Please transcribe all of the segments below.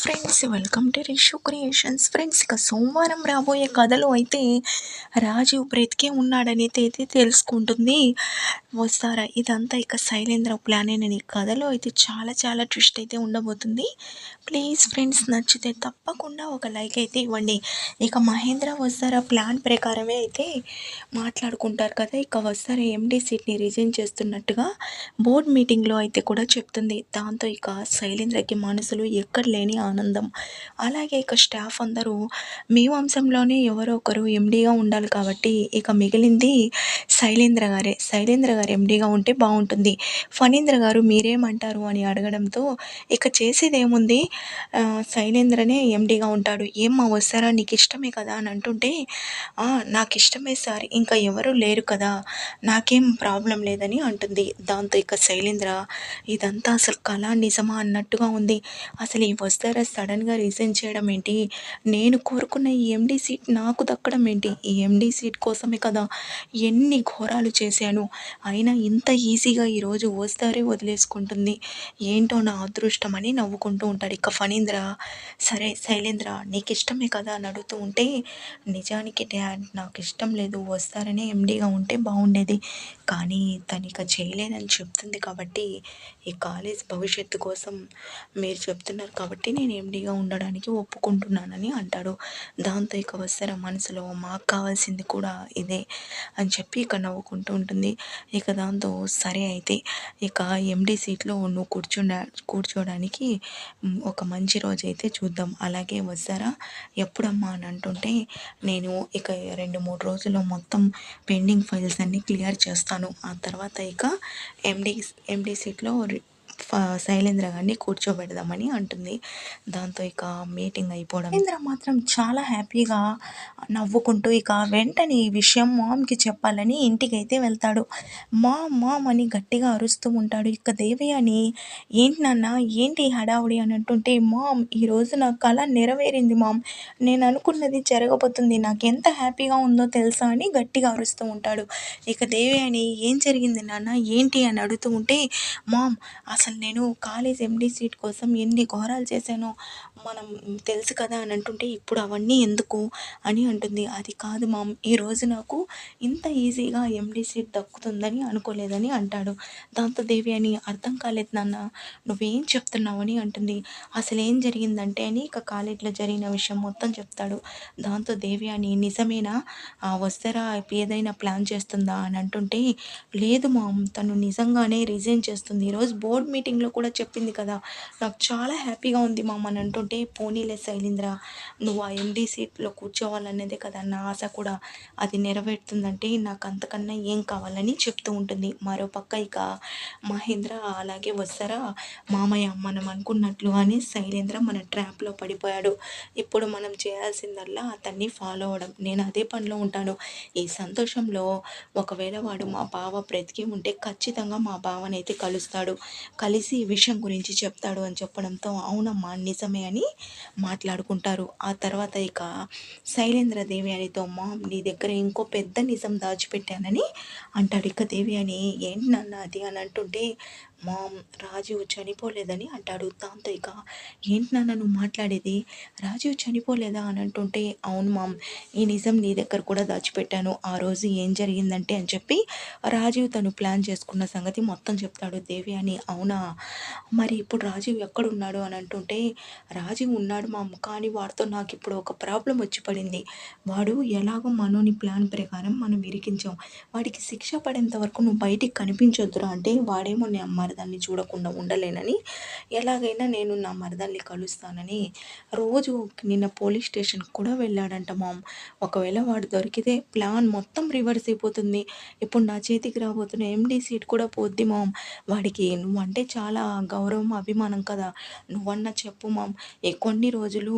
Friends welcome to Rishu creations. Friends ఇక సోమవారం రాబోయే కథలో అయితే రాజీవ్ బ్రతికే ఉన్నాడని అయితే తెలుసుకుంటుంది. వస్తారా? ఇదంతా ఇక శైలేంద్ర ప్లాన్ ఈ కథలో అయితే చాలా చాలా ట్విస్ట్ అయితే ఉండబోతుంది. ప్లీజ్ ఫ్రెండ్స్ నచ్చితే తప్పకుండా ఒక లైక్ అయితే ఇవ్వండి. ఇక మహేంద్ర వస్తారా ప్లాన్ ప్రకారమే అయితే మాట్లాడుకుంటారు కదా. ఇక వస్తారా ఎండీ సీట్ని రిజైన్ చేస్తున్నట్టుగా బోర్డ్ మీటింగ్లో అయితే కూడా చెప్తుంది. దాంతో ఇక శైలేంద్రకి మనసులు ఎక్కడ లేని ఆనందం. అలాగే ఇక స్టాఫ్ అందరూ మీ వంశంలోనే ఎవరో ఒకరు ఎండీగా ఉండాలి కాబట్టి ఇక మిగిలింది శైలేంద్ర గారే. శైలేంద్ర గారు ఎండీగా ఉంటే బాగుంటుంది. ఫణీంద్ర గారు మీరేమంటారు అని అడగడంతో ఇక చేసేది ఏముంది శైలేంద్రనే ఎండీగా ఉంటాడు. ఏమ్మా వస్తారా? నీకు ఇష్టమే కదా అని అంటుంటే నాకు ఇష్టమే సార్. ఇంకా ఎవరు లేరు కదా. నాకేం ప్రాబ్లం లేదని అంటుంది. దాంతో ఇక శైలేంద్ర ఇదంతా అసలు కళ నిజమా అన్నట్టుగా ఉంది. అసలు ఈ వస్తారా సడన్గా రీజైన్ చేయడం ఏంటి నేను కోరుకున్న ఈ ఎండీ సీట్ నాకు దక్కడం ఏంటి? ఈ ఎండీ సీట్ కోసమే కదా ఎన్ని ఘోరాలు చేశాను. అయినా ఇంత ఈజీగా ఈరోజు వస్తారే వదిలేసుకుంటుంది. ఏంటో నా అదృష్టం అని నవ్వుకుంటూ ఉంటాడు ఇక ఫణీంద్ర. సరే శైలేంద్ర నీకు ఇష్టమే కదా అని అడుగుతూ ఉంటే నిజానికి డ్యాడ్ నాకు ఇష్టం లేదు. వస్తారనే ఎండీగా ఉంటే బాగుండేది. కానీ తనిక చేయలేదని చెప్తుంది కాబట్టి ఈ కాలేజ్ భవిష్యత్తు కోసం మీరు చెప్తున్నారు కాబట్టి నేను ఎండీగా ఉండడానికి ఒప్పుకుంటున్నానని అంటాడు. దాంతో ఇక వస్తారా మనసులో మాకు కావాల్సింది కూడా ఇదే అని చెప్పి ఇక నవ్వుకుంటూ ఉంటుంది. ఇక దాంతో సరే అయితే ఇక ఎండి సీట్లో నువ్వు కూర్చుండా కూర్చోడానికి ఒక మంచి రోజు అయితే చూద్దాం. అలాగే వస్తారా ఎప్పుడమ్మా అని అంటుంటే నేను ఇక రెండు మూడు రోజుల్లో మొత్తం పెండింగ్ ఫైల్స్ అన్నీ క్లియర్ చేస్తాను. ఆ తర్వాత ఇక ఎండి ఎండి సీట్లో శైలేంద్ర గారిని కూర్చోబెడదామని అంటుంది. దాంతో ఇక మీటింగ్ అయిపోవడం శైలేంద్ర మాత్రం చాలా హ్యాపీగా నవ్వుకుంటూ ఇక వెంటనే ఈ విషయం మామ్కి చెప్పాలని ఇంటికైతే వెళ్తాడు. మా మామ్ అని గట్టిగా అరుస్తూ ఉంటాడు. ఇక దేవయాని ఏంటి నాన్న ఏంటి హడావుడి? అని అంటుంటే మామ్ ఈరోజు నా కళ నెరవేరింది మామ్. నేను అనుకున్నది జరగబోతుంది. నాకు ఎంత హ్యాపీగా ఉందో తెలుసా? అని గట్టిగా అరుస్తూ ఉంటాడు. ఇక దేవయాని ఏం జరిగింది నాన్న? ఏంటి? అని అడుగుతూ ఉంటే మామ్ అసలు నేను కాలేజ్ ఎండి సీట్ కోసం ఎన్ని ఘోరాలు చేశానో మనం తెలుసు కదా అని అంటుంటే ఇప్పుడు అవన్నీ ఎందుకు? అని అంటుంది. అది కాదు మామ్ ఈరోజు నాకు ఇంత ఈజీగా ఎండి సీట్ దక్కుతుందని అనుకోలేదని అంటాడు. దాంతో దేవి అని అర్థం కాలేదు నాన్న నువ్వేం చెప్తున్నావని అంటుంది. అసలు ఏం జరిగిందంటే అని ఇక కాలేజీలో జరిగిన విషయం మొత్తం చెప్తాడు. దాంతో దేవి అని నిజమేనా? వస్తారా? ఏదైనా ప్లాన్ చేస్తుందా? అని అంటుంటే లేదు మామ్ తను నిజంగానే రిజైన్ చేస్తుంది. ఈరోజు బోర్డ్ మీటింగ్లో కూడా చెప్పింది కదా. నాకు చాలా హ్యాపీగా ఉంది మామ అని అంటుంటే పోనీలే శైలేంద్ర నువ్వు ఆ ఎండీ సీట్లో కూర్చోవాలనేదే కదా నా ఆశ కూడా. అది నెరవేరుతుందంటే నాకు అంతకన్నా ఏం కావాలని చెప్తూ ఉంటుంది. మరో పక్క ఇక మహేంద్ర అలాగే వస్తారా? మామయ్య మనం అనుకున్నట్లు అని శైలేంద్ర మన ట్రాప్లో పడిపోయాడు. ఇప్పుడు మనం చేయాల్సిందల్లా అతన్ని ఫాలో అవ్వడం నేను అదే పనిలో ఉంటాను. ఈ సంతోషంలో ఒకవేళ వాడు మా బావ బ్రతికి ఉంటే ఖచ్చితంగా మా బావనైతే కలుస్తాడు. కలిసి ఈ విషయం గురించి చెప్తాడు అని చెప్పడంతో అవునమ్మా నిజమే అని మాట్లాడుకుంటారు. ఆ తర్వాత ఇక శైలేంద్ర దేవి అనితో మా నీ దగ్గర ఇంకో పెద్ద నిజం దాచిపెట్టానని అంటాడు. ఇక దేవి అని ఏంటి నన్ను అది? అని అంటుంటే మా రాజీవ్ చనిపోలేదని అంటాడు. దాంతో ఇక ఏంటి నాన్న నువ్వు మాట్లాడేది? రాజీవ్ చనిపోలేదా? అని అంటుంటే అవును మామ్ ఈ నిజం నీ దగ్గర కూడా దాచిపెట్టాను. ఆ రోజు ఏం జరిగిందంటే అని చెప్పి రాజీవ్ తను ప్లాన్ చేసుకున్న సంగతి మొత్తం చెప్తాడు దేవి అని. అవును మరి ఇప్పుడు రాజీవ్ ఎక్కడున్నాడు అని అంటుంటే రాజీవ్ ఉన్నాడు మా కానీ వాడితో నాకు ఇప్పుడు ఒక ప్రాబ్లం వచ్చి పడింది. వాడు ఎలాగో మనోని ప్లాన్ ప్రకారం మనం ఇరికించాం. వాడికి శిక్ష పడేంత వరకు నువ్వు బయటికి కనిపించొద్దురా అంటే వాడేమో నా మరదాన్ని చూడకుండా ఉండలేనని ఎలాగైనా నేను నా మరదాన్ని కలుస్తానని. రోజు నిన్న పోలీస్ స్టేషన్కి కూడా వెళ్ళాడంట మామ్. ఒకవేళ వాడు దొరికితే ప్లాన్ మొత్తం రివర్స్ అయిపోతుంది. ఇప్పుడు నా చేతికి రాబోతున్న ఎండీ సీట్ కూడా పోద్ది మామ్. వాడికి నువ్వంటే చాలా గౌరవం అభిమానం కదా. నువ్వన్న చెప్పు మామ్. కొన్ని రోజులు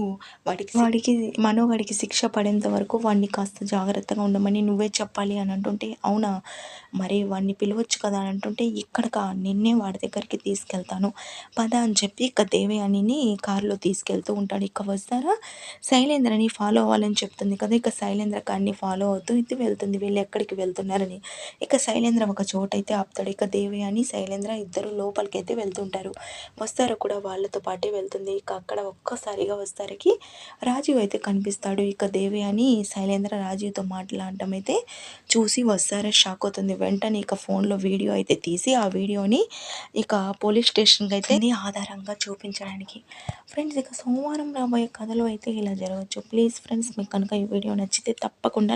వాడికి వాడికి మనోవాడికి శిక్ష పడేంత వరకు వాడిని కాస్త జాగ్రత్తగా ఉండమని నువ్వే చెప్పాలి అని అంటుంటే అవునా? మరి వాడిని పిలవచ్చు కదా అని అంటుంటే ఇక్కడక నిన్నే వాడి దగ్గరికి తీసుకెళ్తాను. పద అని చెప్పి ఇక దేవయానిని కారులో తీసుకెళ్తూ ఉంటాడు. ఇక వస్తారా? శైలేంద్రని ఫాలో అవ్వాలని చెప్తుంది కదా. ఇక శైలేంద్ర కాన్ని ఫాలో అవుతూ ఇది వెళ్తుంది. వీళ్ళు ఎక్కడికి వెళ్తున్నారని. ఇక శైలేంద్ర ఒక చోటైతే ఆపుతాడు. ఇక దేవయాని శైలేంద్ర ఇద్దరు లోపలికి అయితే వెళ్తుంటారు. వస్తారు కూడా వాళ్ళతో పాటే వెళ్తుంది. ఇక అక్కడ ఒక్కసారిగా వస్తారకి రాజీవ్ అయితే కనిపిస్తాడు. ఇక దేవి అని శైలేంద్ర రాజీవ్తో మాట్లాడటం అయితే చూసి వస్తారే షాక్ అవుతుంది. వెంటనే ఇక ఫోన్లో వీడియో అయితే తీసి ఆ వీడియోని ఇక పోలీస్ స్టేషన్కి అయితే ఆధారంగా చూపించడానికి. ఫ్రెండ్స్ ఇక సోమవారం రాబోయే కథలో అయితే ఇలా జరగచ్చు. ప్లీజ్ ఫ్రెండ్స్ మీకు కనుక ఈ వీడియో నచ్చితే తప్పకుండా